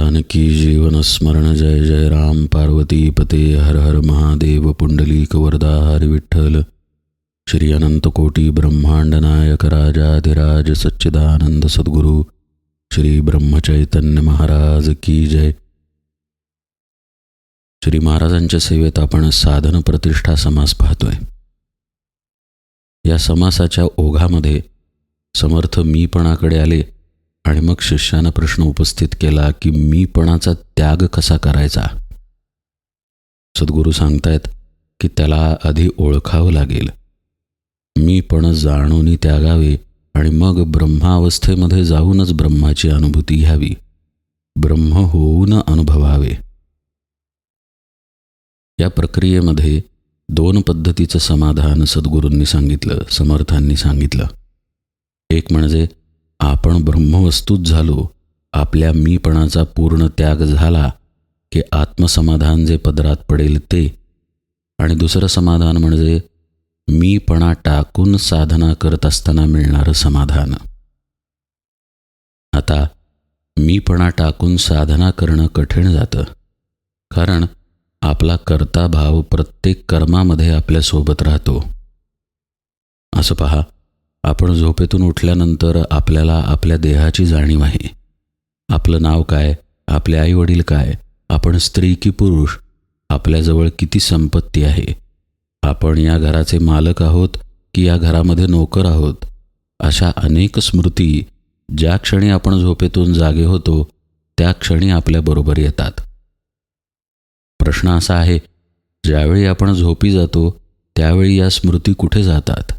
जानकी जीवन स्मरण जय जय राम पार्वती पते हर हर महादेव पुंडलीक वरदा हर विठ्ठल। श्री अनंत कोटी ब्रह्मांड नायक राजाधिराज सच्चिदानंद सद्गुरु श्री ब्रह्मचैतन्य महाराज की जय। श्री महाराजांच्या सेवेत आपण साधन प्रतिष्ठा समास पाहतोय. या समासाच्या ओघामध्ये समर्थ मीपणाकडे आले आणि मग शिष्यानं प्रश्न उपस्थित केला की मीपणाचा त्याग कसा करायचा? सद्गुरू सांगतायत की त्याला आधी ओळखावं लागेल. मीपण जाणून त्यागावे आणि मग ब्रह्मावस्थेमध्ये जाऊनच ब्रह्माची अनुभूती घ्यावी. ब्रह्म होऊन अनुभवावे. या प्रक्रियेमध्ये दोन पद्धतीचं समाधान सद्गुरूंनी सांगितलं समर्थांनी सांगितलं. एक म्हणजे आपण ब्रह्मवस्तूत झालो आपल्या मीपणाचा पूर्ण त्याग झाला की आत्मसमाधान जे पदरात पडेल ते. आणि दुसरं समाधान म्हणजे मीपणा टाकून साधना करत असताना मिळणारं समाधान. आता मीपणा टाकून साधना करणं कठीण जातं. कारण आपला कर्ता भाव प्रत्येक कर्मामध्ये आपल्यासोबत राहतो. असं पहा. आपण झोपेतून उठल्यानंतर आपल्याला आपल्या देहाची जाणीव आहे. आपलं नाव काय? आपले आईवडील काय? आपण स्त्री की पुरुष? आपल्याजवळ किती संपत्ती आहे? आपण या घराचे मालक आहोत की या घरामध्ये नोकर आहोत? अशा अनेक स्मृती ज्या क्षणी आपण झोपेतून जागे होतो त्या क्षणी आपल्याबरोबर येतात. प्रश्न असा आहे ज्यावेळी आपण झोपी जातो त्यावेळी या स्मृती कुठे जातात?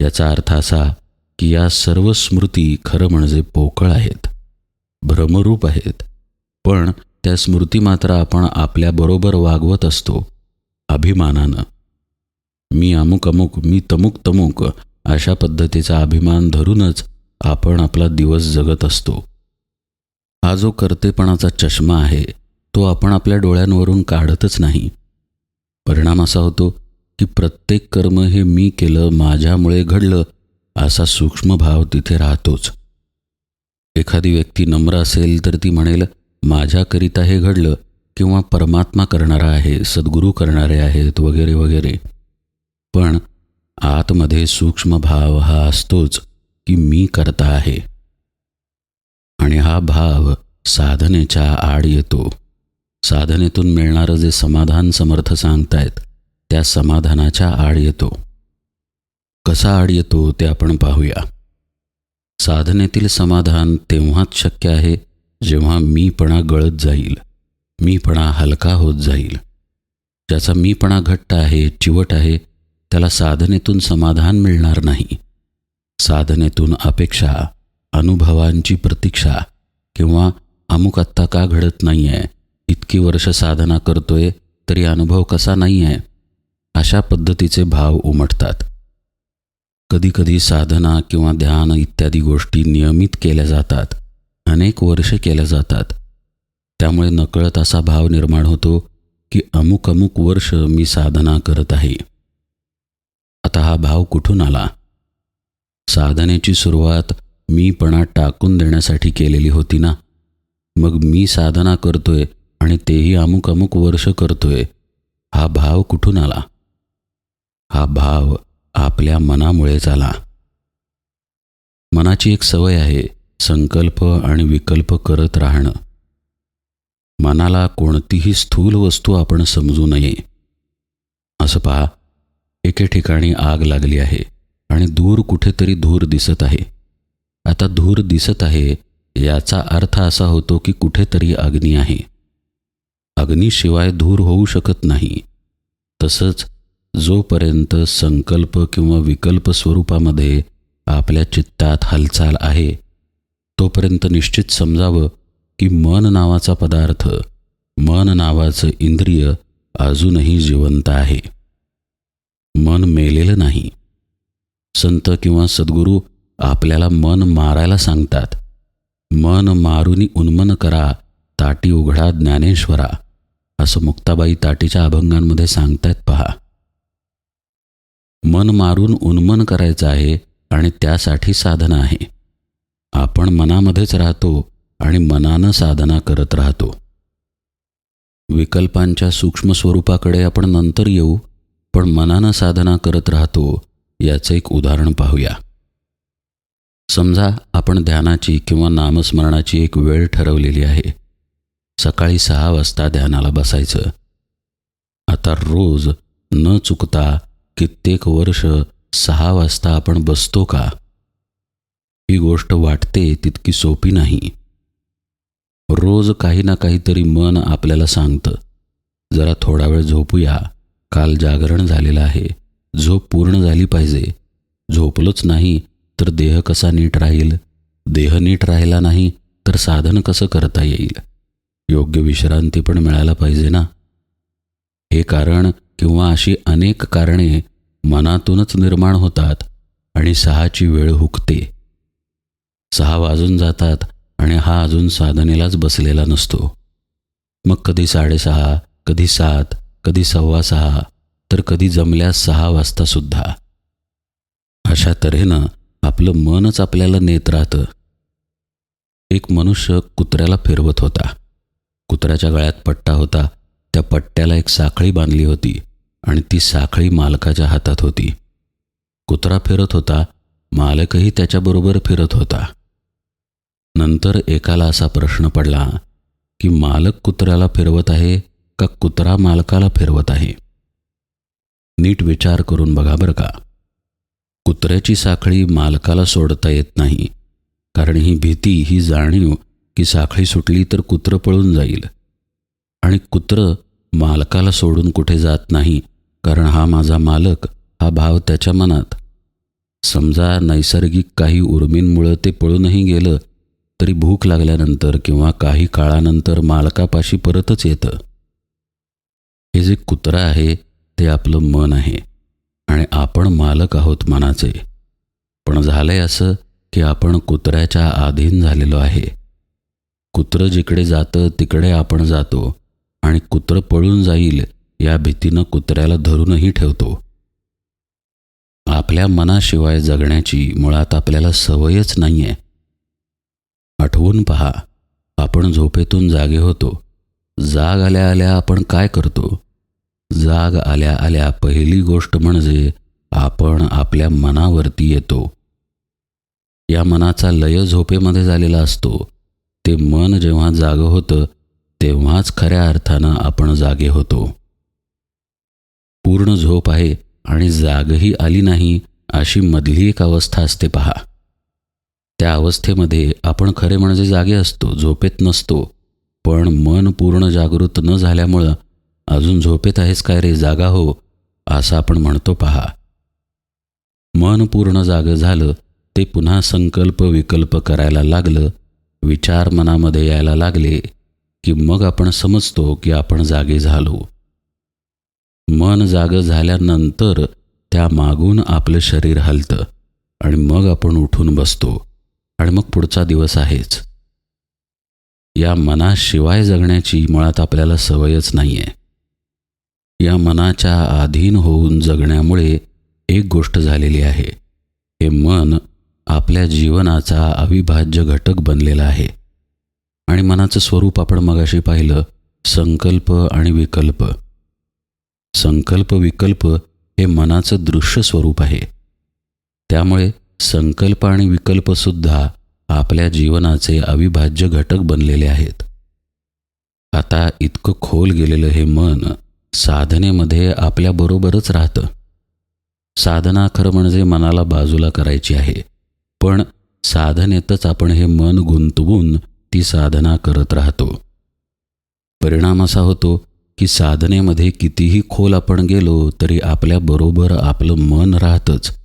याचा अर्थ असा की या सर्व स्मृती खरं म्हणजे पोकळ आहेत भ्रमरूप आहेत. पण त्या स्मृती मात्र आपण आपल्याबरोबर वागवत असतो अभिमानानं. मी अमुक अमुक मी तमुक तमुक अशा पद्धतीचा अभिमान धरूनच आपण आपला दिवस जगत असतो. हा जो कर्तेपणाचा चष्मा आहे तो आपण आपल्या डोळ्यांवरून काढतच नाही. परिणाम असा होतो की प्रत्येक कर्म हे मी केलं माझ्यामुळे घडलं असा सूक्ष्म भाव तिथे राहतोच. एखादी व्यक्ती नम्र असेल तर ती म्हणेल माझ्याकरिता हे घडलं किंवा परमात्मा करणारा आहे सद्गुरू करणारे आहेत वगैरे वगैरे. पण आतमध्ये सूक्ष्म भाव हा असतोच की मी करता आहे. आणि हा भाव साधनेच्या आड येतो. साधनेतून मिळणारं जे समाधान समर्थ सांगतायत त्या समाधानाच्या आड येतो. कसा आड येतो ते आपण पाहूया. साधनेतील समाधान तेव्हाच शक्य आहे जेव्हा मीपणा गळत जाईल. मीपणा हलका होत जाईल. ज्याचा मीपणा घट्ट आहे चिवट आहे त्याला साधनेतून समाधान मिळणार नाही. साधनेतून अपेक्षा अनुभवांची प्रतीक्षा किंवा अमुक आत्ता का घडत नाही आहे इतकी वर्ष साधना करतोय तरी अनुभव कसा नाही आहे अशा पद्धतीचे भाव उमटतात. कधीकधी साधना किंवा ध्यान इत्यादी गोष्टी नियमित केल्या जातात. अनेक वर्षे केल्या जातात. त्यामुळे नकळत असा भाव निर्माण होतो की अमुक अमुक वर्ष मी साधना करत आहे. आता हा भाव कुठून आला? साधनेची सुरुवात मीपणा टाकून देण्यासाठी केलेली होती ना? मग मी साधना करतोय आणि तेही अमुक अमुक वर्ष करतोय. हा भाव कुठून आला? हा भाव आपल्या मनामुळेच आला मनाची एक सवय आहे संकल्प आणि विकल्प करत राहणं. मनाला कोणतीही स्थूल वस्तू आपण समजू नये. असं पहा एके ठिकाणी आग लागली आहे आणि दूर कुठेतरी धूर दिसत आहे. आता धूर दिसत आहे याचा अर्थ असा होतो की कुठेतरी अग्नी आहे. अग्नीशिवाय धूर होऊ शकत नाही. तसंच जोपर्यंत संकल्प किंवा विकल्प स्वरूपामध्ये आपल्या चित्तात हालचाल आहे तोपर्यंत निश्चित समजावं की मन नावाचा पदार्थ मन नावाचं इंद्रिय अजूनही जिवंत आहे. मन मेलेलं नाही. संत किंवा सद्गुरू आपल्याला मन मारायला सांगतात. मन मारुनी उन्मन करा ताटी उघडा ज्ञानेश्वरा असं मुक्ताबाई ताटीच्या अभंगांमध्ये सांगतायत पहा. मन मारून उन्मन करायचं आहे आणि त्यासाठी साधना आहे. आपण मनामध्येच राहतो आणि मनानं साधना करत राहतो. विकल्पांच्या सूक्ष्म स्वरूपाकडे आपण नंतर येऊ पण मनानं साधना करत राहतो याचं एक उदाहरण पाहूया. समजा आपण ध्यानाची किंवा नामस्मरणाची एक वेळ ठरवलेली आहे. सकाळी सहा वाजता ध्यानाला बसायचं. आता रोज न चुकता कित्येक वर्ष सहा वाजता आपण बसतो का? ही गोष्ट वाटते तितकी सोपी नाही. रोज काही ना काहीतरी मन आपल्याला सांगतं. जरा थोडा वेळ झोपूया. काल जागरण झालेलं आहे. झोप पूर्ण झाली पाहिजे. झोपलोच नाही तर देह कसा नीट राहील? देह नीट राहिला नाही तर साधन कसं करता येईल? योग्य विश्रांती पण मिळायला पाहिजे ना? हे कारण किंवा अशी अनेक कारणे मनातूनच निर्माण होतात आणि सहाची वेळ हुकते. सहा वाजून जातात आणि हा अजून साधनेलाच बसलेला नसतो. मग कधी साडेसहा कधी सात कधी सव्वा सहा तर कधी जमल्यास सहा वाजता सुद्धा. अशा तऱ्हेनं आपलं मनच आपल्याला नेत राहतं. एक मनुष्य कुत्र्याला फिरवत होता. कुत्र्याच्या गळ्यात पट्टा होता. त्या पट्ट्याला एक साखळी बांधली होती आणि ती साखळी मालकाच्या हातात होती. कुत्रा फिरत होता मालकही त्याच्याबरोबर फिरत होता. नंतर एकाला असा प्रश्न पडला की मालक कुत्र्याला फिरवत आहे का कुत्रा मालकाला फिरवत आहे? नीट विचार करून बघा बरं का. कुत्र्याची साखळी मालकाला सोडता येत नाही कारण ही भीती ही जाणीव की साखळी सुटली तर कुत्रं पळून जाईल. आणि कुत्रं मालकाला सोडून कुठे जात नाही कारण हा माझा मालक हा भाव त्याच्या मनात. समजा नैसर्गिक काही उर्मींमुळं ते पळूनही गेलं तरी भूक लागल्यानंतर किंवा काही काळानंतर मालकापाशी परतच येतं. हे जे कुत्रा आहे ते आपलं मन आहे आणि आपण मालक आहोत मनाचे. पण झालंय असं की आपण कुत्र्याच्या अधीन झालेलो आहे. कुत्रं जिकडे जातं तिकडे आपण जातो आणि कुत्रं पळून जाईल या भीतीनं कुत्र्याला धरूनही ठेवतो. आपल्या मनाशिवाय जगण्याची मुळात आपल्याला सवयच नाही आहे आठवून पहा आपण झोपेतून जागे होतो. जाग आल्या आल्या आपण काय करतो? जाग आल्या आल्या पहिली गोष्ट म्हणजे आपण आपल्या मनावरती येतो. या मनाचा लय झोपेमध्ये झालेला असतो. ते मन जेव्हा जाग होतं तेव्हाच खऱ्या अर्थानं आपण जागे होतो. पूर्ण झोप आहे आणि जागही आली नाही अशी मधली एक अवस्था असते पहा. त्या अवस्थेमध्ये आपण खरे म्हणजे जागे असतो झोपेत नसतो. पण मन पूर्ण जागृत न झाल्यामुळं अजून झोपेत आहेस काय रे जागा हो असं आपण म्हणतो पहा. मन पूर्ण जाग झालं ते पुन्हा संकल्प विकल्प करायला लागलं विचार मनामध्ये यायला लागले की मग आपण समजतो की आपण जागे झालो. मन जाग झाल्यानंतर त्या मागून आपलं शरीर हलतं आणि मग आपण उठून बसतो आणि मग पुढचा दिवस आहेच. या मनाशिवाय जगण्याची मुळात आपल्याला सवयच नाही आहे या मनाच्या अधीन होऊन जगण्यामुळे एक गोष्ट झालेली आहे. हे मन आपल्या जीवनाचा अविभाज्य घटक बनलेला आहे. आणि मनाचं स्वरूप आपण मगाशी पाहिलं संकल्प आणि विकल्प. संकल्प विकल्प हे मनाचं दृश्य स्वरूप आहे. त्यामुळे संकल्प आणि विकल्पसुद्धा आपल्या जीवनाचे अविभाज्य घटक बनलेले आहेत. आता इतकं खोल गेलेलं हे मन साधनेमध्ये आपल्याबरोबरच राहतं. साधना खरं म्हणजे मनाला बाजूला करायची आहे. पण साधनेतच आपण हे मन गुंतवून ती साधना करत राहतो. परिणाम असा होतो की साधनेमध्ये कितीही खोल आपण गेलो तरी आपल्याबरोबर आपलं मन राहतंच.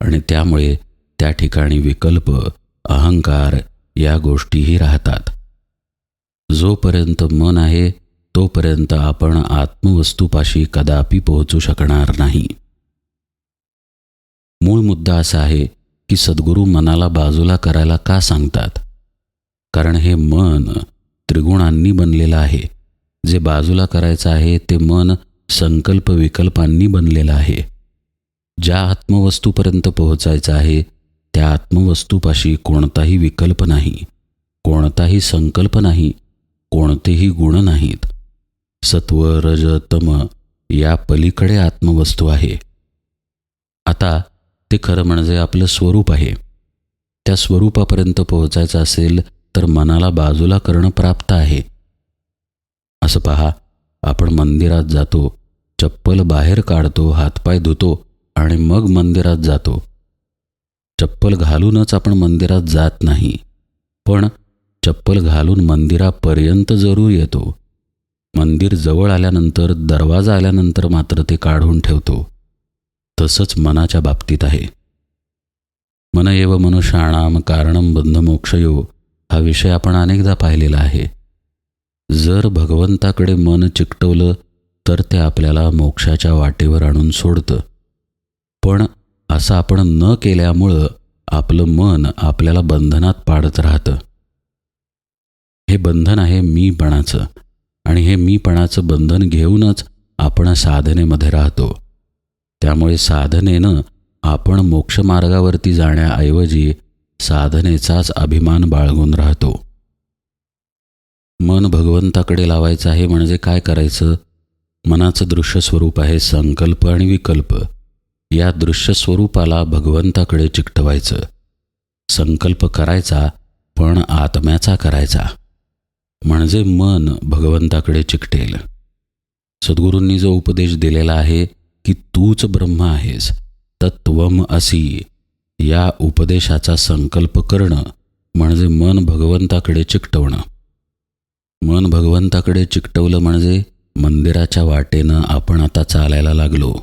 आणि त्यामुळे त्या ठिकाणी विकल्प अहंकार या गोष्टीही राहतात. जोपर्यंत मन आहे तोपर्यंत आपण आत्मवस्तूपाशी कदापि पोहोचू शकणार नाही. मूळ मुद्दा असा आहे की सद्गुरू मनाला बाजूला करायला का सांगतात? कारण हे मन त्रिगुणांनी बनलेलं आहे. जे बाजूला करायचं आहे ते मन संकल्प विकल्पांनी बनलेलं आहे. ज्या आत्मवस्तूपर्यंत पोहोचायचं आहे त्या आत्मवस्तूपाशी कोणताही विकल्प नाही. कोणताही संकल्प नाही. कोणतेही गुण नाहीत. सत्व रज तम या पलीकडे आत्मवस्तू आहे. आता ते खरं म्हणजे आपलं स्वरूप आहे. त्या स्वरूपापर्यंत पोहोचायचं असेल तर मनाला बाजूला करणं प्राप्त आहे. असं पहा आपण मंदिरात जातो चप्पल बाहेर काढतो हातपाय धुतो आणि मग मंदिरात जातो. चप्पल घालूनच आपण मंदिरात जात नाही पण चप्पल घालून मंदिरापर्यंत जरूर येतो. मंदिर जवळ आल्यानंतर दरवाजा आल्यानंतर मात्र ते काढून ठेवतो. तसंच मनाच्या बाबतीत आहे. मन एव मनुष्याणाम कारणम बंधमोक्षयो हा विषय आपण अनेकदा पाहिलेला आहे. जर भगवंताकडे मन चिकटवलं तर ते आपल्याला मोक्षाच्या वाटेवर आणून सोडतं. पण असं आपण न केल्यामुळं आपलं मन आपल्याला बंधनात पाडत राहतं. हे बंधन आहे मीपणाचं आणि हे मीपणाचं बंधन घेऊनच आपण साधनेमध्ये राहतो. त्यामुळे साधनेनं आपण मोक्षमार्गावरती जाण्याऐवजी साधनेचाच अभिमान बाळगून राहतो. मन भगवंताकडे लावायचं आहे म्हणजे काय करायचं? मनाचं दृश्य स्वरूप आहे संकल्प आणि विकल्प. या दृश्य स्वरूपाला भगवंताकडे चिकटवायचं. संकल्प करायचा पण आत्म्याचा करायचा. म्हणजे मन भगवंताकडे चिकटेल. सद्गुरूंनी जो उपदेश दिलेला आहे की तूच ब्रह्म आहेस तत्वम असी. या उपदेशाचा संकल्प करणं म्हणजे मन भगवंताकडे चिकटवणं. मन भगवंताकडे चिकटवलं म्हणजे मंदिराच्या वाटेनं आपण आता चालायला लागलो.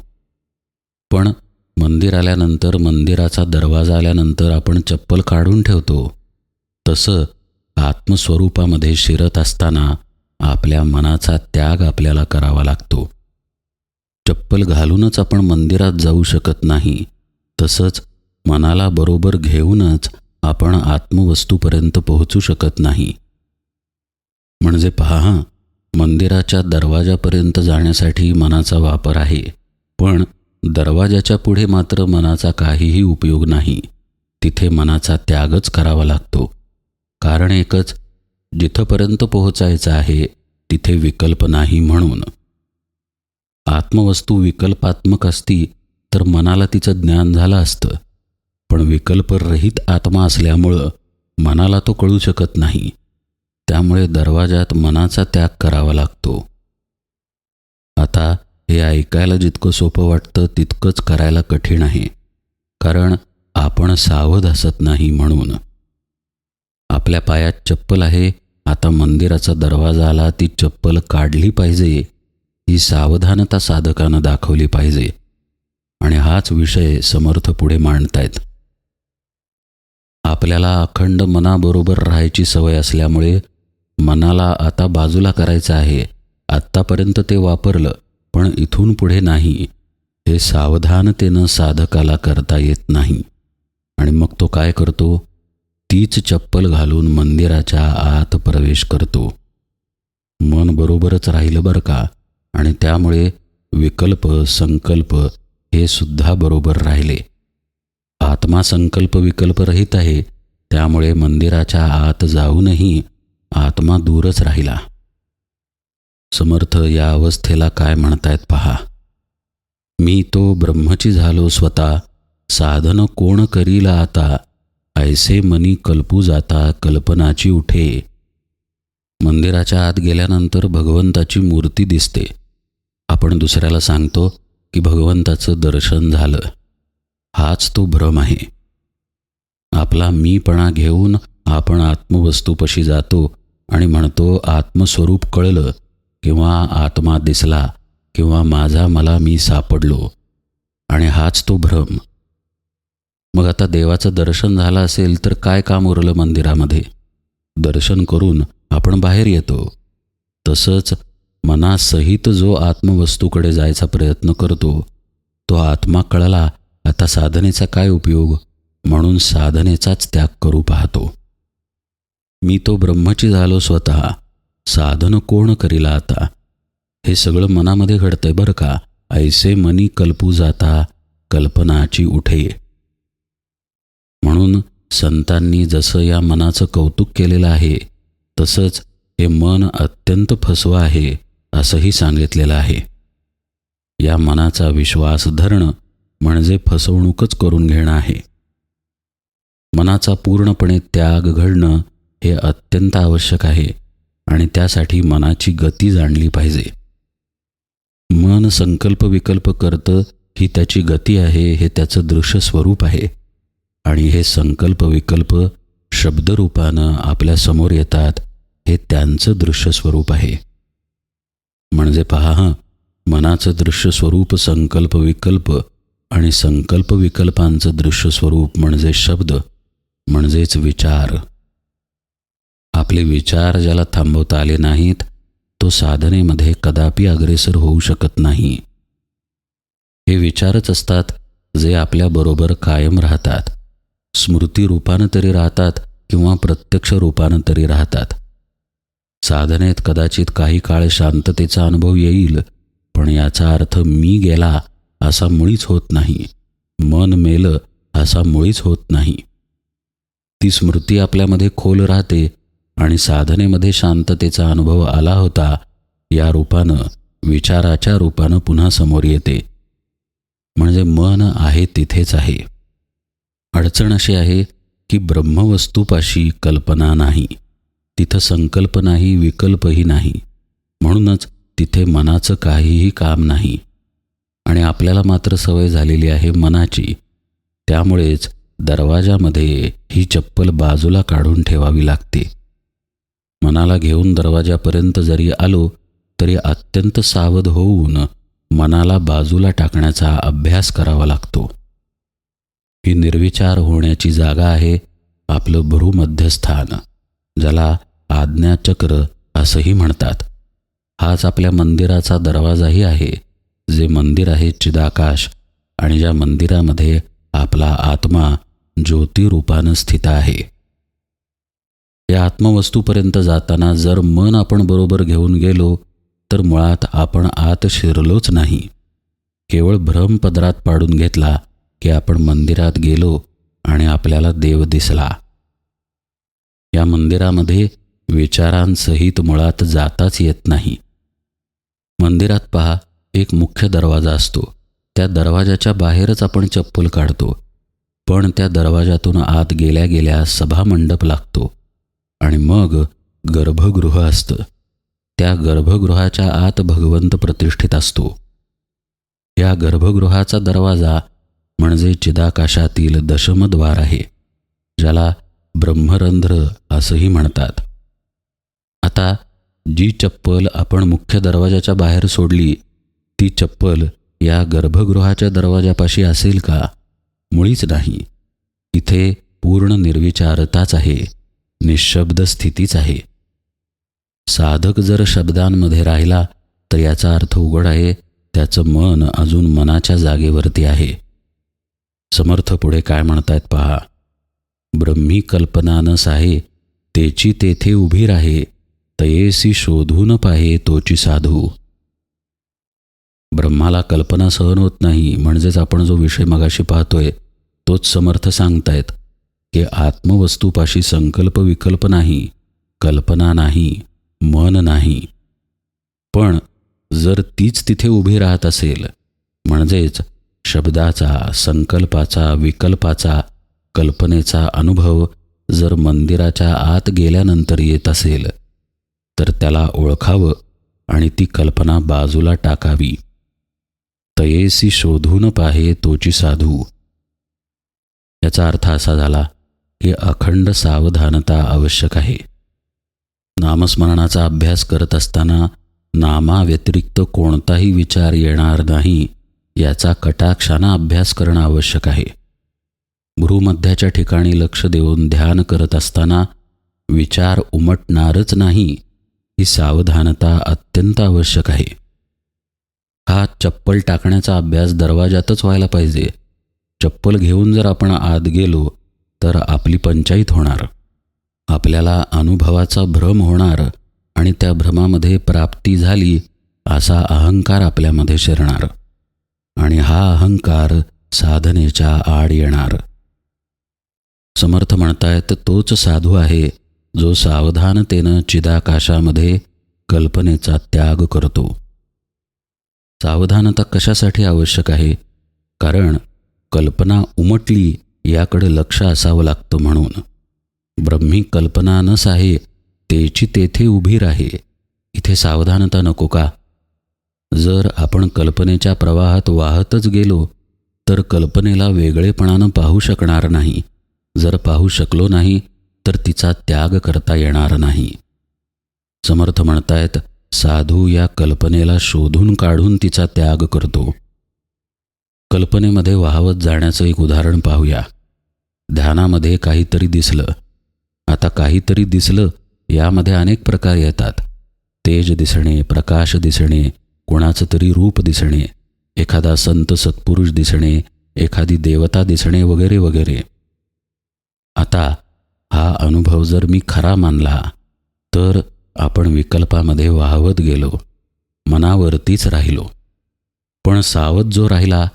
पण मंदिर आल्यानंतर मंदिराचा दरवाजा आल्यानंतर आपण चप्पल काढून ठेवतो. तसं आत्मस्वरूपामध्ये शिरत असताना आपल्या मनाचा त्याग आपल्याला करावा लागतो. चप्पल घालूनच आपण मंदिरात जाऊ शकत नाही. तसंच मनाला बरोबर घेऊनच आपण आत्मवस्तूपर्यंत पोहोचू शकत नाही. म्हणजे पहा मंदिराच्या दरवाजापर्यंत जाण्यासाठी मनाचा वापर आहे पण दरवाजाच्या पुढे मात्र मनाचा काहीही उपयोग नाही. तिथे मनाचा त्यागच करावा लागतो. कारण एकच जिथंपर्यंत पोहोचायचं आहे तिथे विकल्प नाही म्हणून. आत्मवस्तू विकल्पात्मक असती तर मनाला तिचं ज्ञान झालं असतं. पण विकल्परहित आत्मा असल्यामुळं मनाला तो कळू शकत नाही. त्यामुळे दरवाजात मनाचा त्याग करावा लागतो. आता हे ऐकायला जितकं सोपं वाटतं तितकंच करायला कठीण आहे. कारण आपण सावध असत नाही म्हणून. आपल्या पायात चप्पल आहे आता मंदिराचा दरवाजा आला ती चप्पल काढली पाहिजे. ही सावधानता साधकानं दाखवली पाहिजे. आणि हाच विषय समर्थ पुढे मांडतायत. आपल्याला अखंड मनाबरोबर राहायची सवय असल्यामुळे मनाला आता बाजूला करायचं आहे. आत्तापर्यंत ते वापरलं पण इथून पुढे नाही. हे सावधानतेनं साधकाला करता येत नाही. आणि मग तो काय करतो? तीच चप्पल घालून मंदिराच्या आत प्रवेश करतो. मन बरोबरच राहिलं बरं का? आणि त्यामुळे विकल्प संकल्प हे सुद्धा बरोबर राहिले. आत्मा संकल्प विकल्परहित आहे. त्यामुळे मंदिराच्या आत जाऊनही आत्मा दूरच राहिला. समर्थ या अवस्थेला काय म्हणतायत पहा. मी तो ब्रह्मची झालो स्वतः. साधन कोण करीला आता? ऐसे मनी कल्पू जाता कल्पनाची उठे. मंदिराच्या आत गेल्यानंतर भगवंताची मूर्ती दिसते. आपण दुसऱ्याला सांगतो की भगवंताचं दर्शन झालं. हाच तो भ्रम आहे. आपला मीपणा घेऊन आपण आत्मवस्तूपशी जातो आणि म्हणतो आत्मस्वरूप कळलं किंवा आत्मा दिसला किंवा माझा मला मी सापडलो. आणि हाच तो भ्रम. मग आता देवाचं दर्शन झालं असेल तर काय काम उरलं मंदिरामध्ये? दर्शन करून आपण बाहेर येतो. तसंच मनासहित जो आत्मवस्तूकडे जायचा प्रयत्न करतो तो आत्मा कळला आता साधनेचा काय उपयोग? म्हणून साधनेचाच त्याग करू पाहतो. मी तो ब्रह्मची झालो स्वतः. साधन कोण करीला आता? हे सगळं मनामध्ये घडतंय बरं का? ऐसे मनी कल्पू जाता कल्पनाची उठे. म्हणून संतांनी जसं या मनाचं कौतुक केलेलं आहे तसंच हे मन अत्यंत फसवं आहे असंही सांगितलेलं आहे. या मनाचा विश्वास धरणं म्हणजे फसवणूकच करून घेणं आहे. मनाचा पूर्णपणे त्याग घडणं हे अत्यंत आवश्यक आहे आणि त्यासाठी मनाची गती जाणली पाहिजे. मन संकल्प विकल्प करतं ही त्याची गती आहे हे त्याचं दृश्य स्वरूप आहे. आणि हे संकल्प विकल्प शब्दरूपानं आपल्यासमोर येतात हे त्यांचं दृश्य स्वरूप आहे. म्हणजे पहा मनाचं दृश्य स्वरूप संकल्प विकल्प आणि संकल्प विकल्पांचं दृश्य स्वरूप म्हणजे शब्द म्हणजेच विचार. आपले विचार ज्याला थांबवता आले नाहीत तो साधनेमध्ये कदापि अग्रेसर होऊ शकत नाही. हे विचारच असतात जे आपल्याबरोबर कायम राहतात. स्मृती रूपानं तरी राहतात किंवा प्रत्यक्ष रूपानं तरी राहतात. साधनेत कदाचित काही काळ शांततेचा अनुभव येईल पण याचा अर्थ मी गेला असा मुळीच होत नाही. मन मेलं असा मुळीच होत नाही. ती स्मृती आपल्यामध्ये खोल राहते आणि साधनेमध्ये शांततेचा अनुभव आला होता या रूपानं विचाराच्या रूपानं पुन्हा समोर येते. म्हणजे मन आहे तिथेच आहे. अडचण अशी आहे की ब्रह्मवस्तूपाशी कल्पना नाही. तिथं संकल्प नाही विकल्पही नाही. म्हणूनच तिथे मनाचं काहीही काम नाही. आणि आपल्याला मात्र सवय झालेली आहे मनाची. त्यामुळेच दरवाजामध्ये ही चप्पल बाजूला काढून ठेवावी लागते. मनाला घेऊन दरवाजापर्यंत जरी आलो तरी अत्यंत सावध होऊन मनाला बाजूला टाकण्याचा अभ्यास करावा लागतो. ही निर्विचार होण्याची जागा आहे आपलं भ्रूमध्यस्थान ज्याला आज्ञाचक्र असंही म्हणतात. हाच आपल्या मंदिराचा दरवाजाही आहे. जे मंदिर आहे चिदाकाश आणि ज्या मंदिरामध्ये आपला आत्मा ज्योतिरूपानं स्थित आहे. या आत्मवस्तूपर्यंत जाताना जर मन आपण बरोबर घेऊन गेलो तर मुळात आपण आत शिरलोच नाही. केवळ भ्रम पदरात पाडून घेतला की आपण मंदिरात गेलो आणि आपल्याला देव दिसला. या मंदिरामध्ये विचारांसहित मुळात जाताच येत नाही. मंदिरात पहा एक मुख्य दरवाजा असतो. त्या दरवाजाच्या बाहेरच आपण चप्पल काढतो. पण त्या दरवाजातून आत गेल्या गेल्या सभामंडप लागतो. आणि मग गर्भगृह असतं. त्या गर्भगृहाच्या आत भगवंत प्रतिष्ठित असतो. या गर्भगृहाचा दरवाजा म्हणजे चिदाकाशातील दशमद्वार आहे ज्याला ब्रह्मरंध्र असंही म्हणतात. आता जी चप्पल आपण मुख्य दरवाजाच्या बाहेर सोडली ती चप्पल या गर्भगृहाच्या दरवाजापाशी असेल का? मुळीच नाही. तिथे पूर्ण निर्विचारताच आहे. निशब्द स्थितीच आहे. साधक जर शब्दांमध्ये राहिला तर याचा अर्थ उघड आहे त्याचं मन अजून मनाच्या जागेवरती आहे. समर्थ पुढे काय म्हणतायत पहा. ब्रह्मी कल्पना न तेची तेथे उभी राहे तयेसी शोधून पाहे तोची साधू. ब्रह्माला कल्पना सहन होत नाही म्हणजेच आपण जो विषय मगाशी पाहतोय तोच समर्थ सांगतायत की आत्मवस्तूपाशी संकल्प विकल्प नाही कल्पना नाही मन नाही. पण जर तीच तिथे उभी राहत असेल म्हणजेच शब्दाचा संकल्पाचा विकल्पाचा कल्पनेचा अनुभव जर मंदिराच्या आत गेल्यानंतर येत असेल तर त्याला ओळखावं आणि ती कल्पना बाजूला टाकावी. तयेसी शोधून पाहे तोची साधू. याचा अर्थ असा झाला की अखंड सावधानता आवश्यक आहे. नामस्मरणाचा अभ्यास करत असताना नामाव्यतिरिक्त कोणताही विचार येणार नाही याचा कटाक्षानं अभ्यास करणं आवश्यक आहे. भ्रूमध्याच्या ठिकाणी लक्ष देऊन ध्यान करत असताना विचार उमटणारच नाही ही सावधानता अत्यंत आवश्यक आहे. हा चप्पल टाकण्याचा अभ्यास दरवाजातच व्हायला पाहिजे. चप्पल घेऊन जर आपण आत गेलो तर आपली पंचायत होणार. आपल्याला अनुभवाचा भ्रम होणार आणि त्या भ्रमामध्ये प्राप्ती झाली असा अहंकार आपल्यामध्ये शिरणार. आणि हा अहंकार साधनेच्या आड येणार. समर्थ म्हणतायत तोच साधू आहे जो सावधानतेनं चिदाकाशामध्ये कल्पनेचा त्याग करतो. सावधानता कशासाठी आवश्यक आहे? कारण कल्पना उमटली याकडे लक्ष असावं लागतं म्हणून. ब्रह्मी कल्पना नस आहे तेची तेथे उभी राहे. इथे सावधानता नको का? जर आपण कल्पनेच्या प्रवाहात वाहतच गेलो तर कल्पनेला वेगळेपणानं पाहू शकणार नाही. जर पाहू शकलो नाही तर तिचा त्याग करता येणार नाही. समर्थ म्हणतायत साधू या कल्पनेला शोधून काढून तिचा त्याग करतो. कल्पनेमध्ये वाहवत जाण्याचं एक उदाहरण पाहूया. ध्यानामध्ये काहीतरी दिसलं. आता काहीतरी दिसलं यामध्ये अनेक प्रकार येतात. तेज दिसणे प्रकाश दिसणे कोणाचं तरी रूप दिसणे एखादा संत सत्पुरुष दिसणे एखादी देवता दिसणे वगैरे वगैरे. आता हा अनुभव जर मी खरा मानला तर आपण विकल्पामध्ये वाहवत गेलो मनावरतीच राहिलो. पण सावध जो राहिला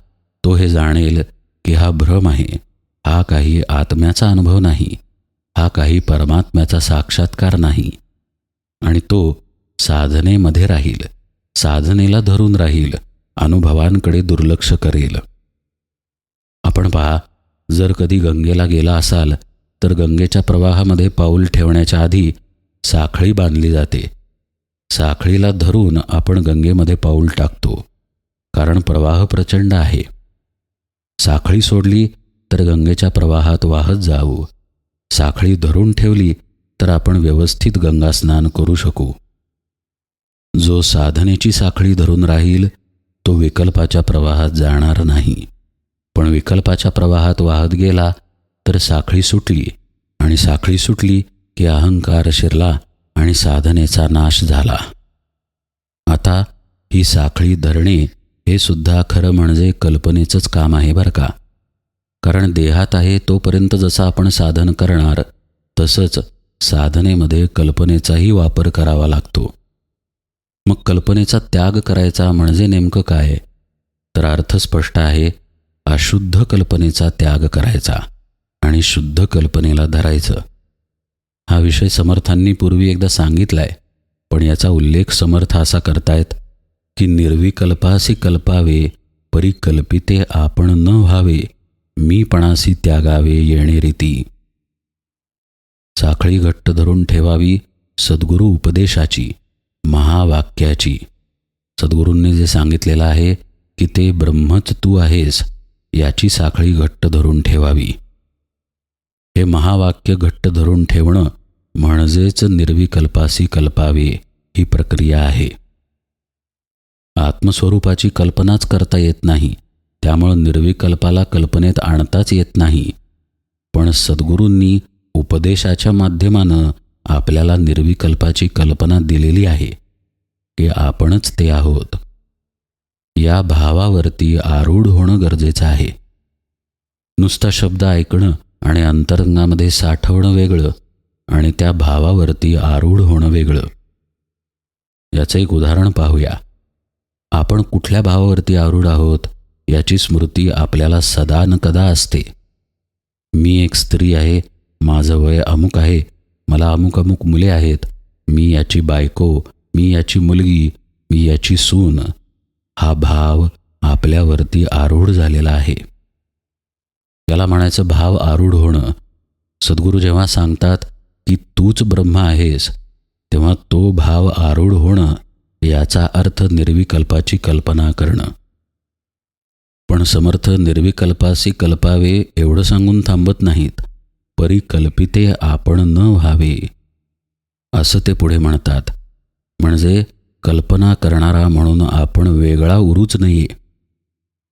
तो हे जाणेल की हा भ्रम आहे हा काही आत्म्याचा अनुभव नाही हा काही परमात्म्याचा साक्षात्कार नाही. आणि तो साधनेमध्ये राहील साधनेला धरून राहील अनुभवांकडे दुर्लक्ष करेल. आपण पहा जर कधी गंगेला गेला असाल तर गंगेच्या प्रवाहामध्ये पाऊल ठेवण्याच्या आधी साखळी बांधली जाते. साखळीला धरून आपण गंगेमध्ये पाऊल टाकतो कारण प्रवाह प्रचंड आहे. साखळी सोडली तर गंगेच्या प्रवाहात वाहत जाऊ. साखळी धरून ठेवली तर आपण व्यवस्थित गंगा स्नान करू शकू. जो साधनेची साखळी धरून राहील तो विकल्पाच्या प्रवाहात जाणार नाही. पण विकल्पाच्या प्रवाहात वाहत गेला तर साखळी सुटली आणि साखळी सुटली की अहंकार शिरला आणि साधनेचा नाश झाला. आता ही साखळी धरणे हे सुद्धा खरं म्हणजे कल्पनेचंच काम आहे बरं का? कारण देहात आहे तोपर्यंत जसं आपण साधन करणार तसंच साधनेमध्ये कल्पनेचाही वापर करावा लागतो. मग कल्पनेचा त्याग करायचा म्हणजे नेमकं काय? तर अर्थ स्पष्ट आहे अशुद्ध कल्पनेचा त्याग करायचा आणि शुद्ध कल्पनेला धरायचं. हा विषय समर्थांनी पूर्वी एकदा सांगितलाय पण याचा उल्लेख समर्थ असा करतायत की निर्विकल्पासी कल्पावे परिकल्पिते आपण न व्हावे मीपणासी त्यागावे येणे रीती. साखळी घट्ट धरून ठेवावी सद्गुरू उपदेशाची महावाक्याची. सद्गुरूंनी जे सांगितलेलं आहे की ते ब्रह्मच तू आहेस याची साखळी घट्ट धरून ठेवावी. हे महावाक्य घट्ट धरून ठेवणं म्हणजेच निर्विकल्पासी कल्पावे ही प्रक्रिया आहे. आत्मस्वरूपाची कल्पनाच करता येत नाही त्यामुळं निर्विकल्पाला कल्पनेत आणताच येत नाही. पण सद्गुरूंनी उपदेशाच्या माध्यमानं आपल्याला निर्विकल्पाची कल्पना दिलेली आहे की आपणच ते आहोत. या भावावरती आरूढ होणं गरजेचं आहे. नुसता शब्द ऐकणं आणि अंतरंगामध्ये साठवणं वेगळं आणि त्या भावावरती आरूढ होणं वेगळं. याचं एक उदाहरण पाहूया. आपण कुठल्या भावावरती आरूढ आहोत याची स्मृती आपल्याला सदानकदा कदा असते. मी एक स्त्री आहे माझं वय अमुक आहे मला अमुक अमुक मुले आहेत मी याची बायको मी याची मुलगी मी याची सून. हा भाव आपल्यावरती आरूढ झालेला आहे. त्याला म्हणायचं भाव आरूढ होणं. सद्गुरू जेव्हा सांगतात की तूच ब्रह्म आहेस तेव्हा तो भाव आरूढ होणं याचा अर्थ निर्विकल्पाची कल्पना करणं. पण समर्थ निर्विकल्पासी कल्पावे एवढं सांगून थांबत नाहीत परिकल्पिते आपण न व्हावे. असं ते पुढे म्हणतात. म्हणजे कल्पना करणारा म्हणून आपण वेगळा उरूच नाहीये.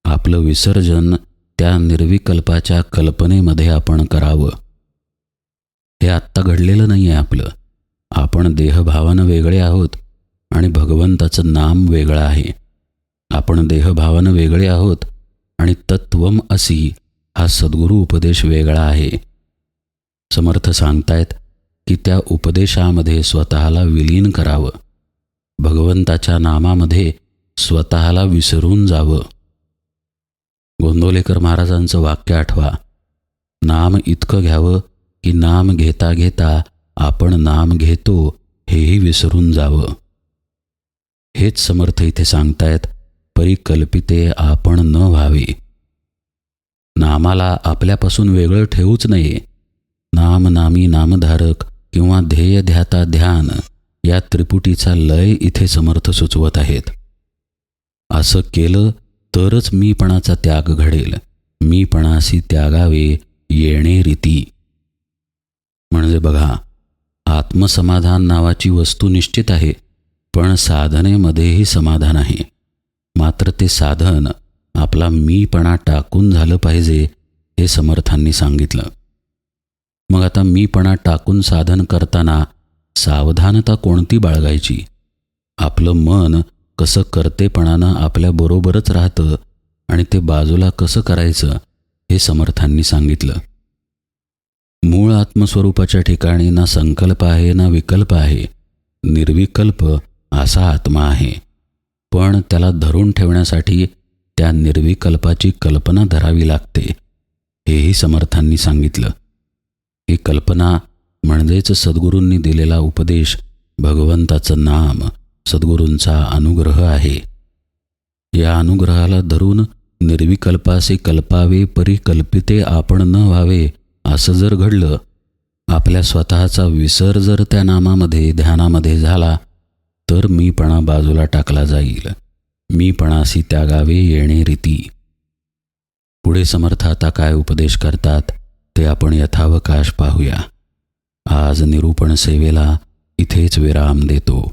आपलं विसर्जन त्या निर्विकल्पाच्या कल्पनेमध्ये आपण करावं. हे आत्ता घडलेलं नाही आहे आपलं. आपण देहभावानं वेगळे आहोत आणि भगवंताचं नाम वेगळं आहे. आपण देहभावानं वेगळे आहोत आणि तत्वम असी हा सद्गुरू उपदेश वेगळा आहे. समर्थ सांगतायत की त्या उपदेशामध्ये स्वतःला विलीन करावं. भगवंताच्या नामामध्ये स्वतःला विसरून जावं. गोंदवलेकर महाराजांचं वाक्य आठवा. नाम इतकं घ्यावं की नाम घेता घेता आपण नाम घेतो हेही विसरून जावं. हेच समर्थ इथे सांगतायत परिकल्पिते आपण न व्हावे. नामाला आपल्यापासून वेगळं ठेवूच नये. नाम नामी नामधारक किंवा ध्येय ध्याता ध्यान या त्रिपुटीचा लय इथे समर्थ सुचवत आहेत. असं केलं तरच मीपणाचा त्याग घडेल. मीपणाशी त्यागावे येणे रीती. म्हणजे बघा आत्मसमाधान नावाची वस्तू निश्चित आहे पण साधनेमध्येही समाधान आहे. मात्र ते साधन आपला मीपणा टाकून झालं पाहिजे हे समर्थांनी सांगितलं. मग आता मीपणा टाकून साधन करताना सावधानता कोणती बाळगायची? आपलं मन कसं करतेपणानं आपल्याबरोबरच राहतं आणि ते बाजूला कसं करायचं हे समर्थांनी सांगितलं. मूळ आत्मस्वरूपाच्या ठिकाणी ना संकल्प आहे ना विकल्प आहे. निर्विकल्प असा आत्मा आहे. पण त्याला धरून ठेवण्यासाठी त्या निर्विकल्पाची कल्पना धरावी लागते हेही समर्थांनी सांगितलं. ही कल्पना म्हणजेच सद्गुरूंनी दिलेला उपदेश भगवंताचं नाम. सद्गुरूंचा अनुग्रह आहे. या अनुग्रहाला धरून निर्विकल्पासे कल्पावे परिकल्पिते आपण न व्हावे असं जर घडलं आपल्या स्वतःचा विसर जर त्या नामामध्ये ध्यानामध्ये झाला तर मीपणा बाजूला टाकला जाईल. मीपणासी त्यागावे येणे रीती. पुढे समर्थ आता काय उपदेश करतात ते आपण यथावकाश पाहूया. आज निरूपण सेवेला इथेच विराम देतो.